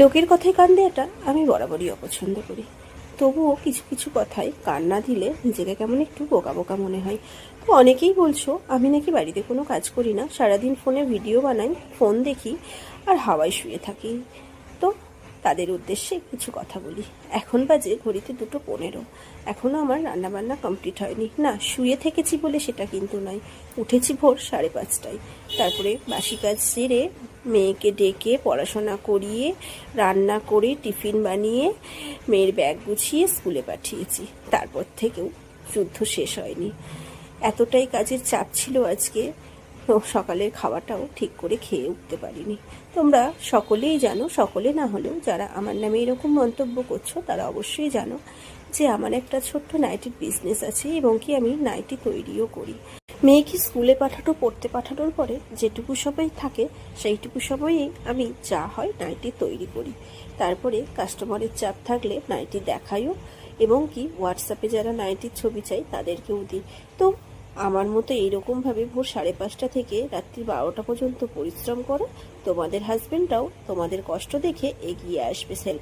লোকের কথায় কান দেওয়াটা আমি বরাবরই অপছন্দ করি। তবুও কিছু কিছু কথায় কান না দিলে নিজেকে কেমন একটু বোকা বোকা মনে হয়। তো অনেকেই বলছো, আমি নাকি বাড়িতে কোনো কাজ করি না, সারাদিন ফোনে ভিডিও বানাই, ফোন দেখি আর হাওয়ায় শুয়ে থাকি। তো তাদের উদ্দেশ্যে কিছু কথা বলি। এখন বাজে ঘড়িতে দুটো পনেরো। এখনও আমার রান্নাবান্না কমপ্লিট হয়নি। না, শুয়ে থেকেছি বলে সেটা কিন্তু নয়। উঠেছি ভোর সাড়ে পাঁচটায়। তারপরে বাসি কাজ সেরে মেয়েকে ডেকে পড়াশোনা করিয়ে, রান্না করে, টিফিন বানিয়ে, মেয়ের ব্যাগ গুছিয়ে স্কুলে পাঠিয়েছি। তারপর থেকেও যুদ্ধ শেষ হয়নি। এতটাই কাজের চাপ ছিল আজকে সকালের খাওয়াটাও ঠিক করে খেয়ে উঠতে পারিনি। তোমরা সকলেই জানো, সকলে না হলেও যারা আমার নামে এরকম মন্তব্য করছ, তারা অবশ্যই জানো যে আমার একটা ছোট্ট নাইটির বিজনেস আছে এবং কি আমি নাইটি তৈরিও করি। মেয়েকে স্কুলে পাঠানো, পড়তে পাঠানোর পরে যেটুকু সময় থাকে, সেইটুকু সময়েই আমি যা হয় নাইটি তৈরি করি। তারপরে কাস্টমারের চাপ থাকলে নাইটি দেখাইও এবং কি হোয়াটসঅ্যাপে যারা নাইটির ছবি চাই তাদেরকেও দিই। তো আমার মতো এইরকমভাবে ভোর সাড়ে পাঁচটা থেকে রাত্রি বারোটা পর্যন্ত পরিশ্রম করো। তোমাদের হাজবেন্ডরাও তোমাদের কষ্ট দেখে এগিয়ে আসবে সেলফ